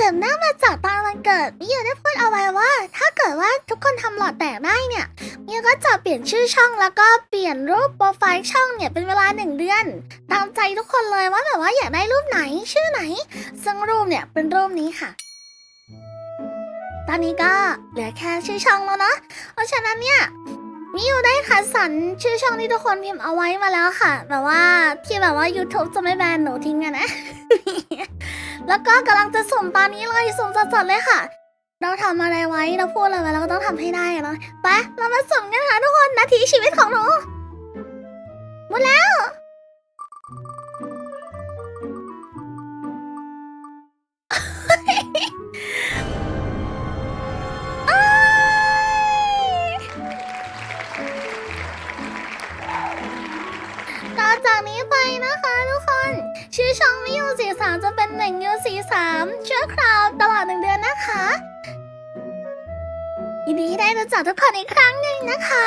สืบเนื่องมาจากตอนวันเกิดมิวได้พูดเอาไว้ว่า ถ้าเกิดว่าทุกคนทำหลอดแตกได้เนี่ยมิวก็จะเปลี่ยนชื่อช่องแล้วก็เปลี่ยนรูปโปรไฟล์ช่องเนี่ยเป็นเวลาหนึ่งเดือน ตามใจทุกคนเลยว่าแบบว่าอยากได้รูปไหนชื่อไหน ซึ่งรูปเนี่ยเป็นรูปนี้ค่ะ ตอนนี้ก็เหลือแค่ชื่อช่องแล้วเนาะเพราะฉะนั้นเนี่ยมิวได้คัดสรรชื่อช่องที่ทุกคนพิมพ์เอาไว้มาแล้วค่ะ แบบว่าที่แบบว่า YouTube จะไม่แบนหนูทิ้งกันนะ แล้วก็กำลังจะสุ่มตอนนี้เลยสุ่มสดๆเลยค่ะ เราทำอะไรไว้เราพูดอะไรไว้เราก็ต้องทำให้ได้เนาะไปเรามาสุ่มกันค่ะทุกคนนาทีชีวิตของหนูหมดแล้วต่อจากนี้ไปนะคะ 4 3 จะเป็นหนึ่ง U 4 3ชื่อคราวตลอดหนึ่งเดือนนะคะยินดีที่ได้รู้จักทุกคนอีกครั้งหนึ่งนะคะ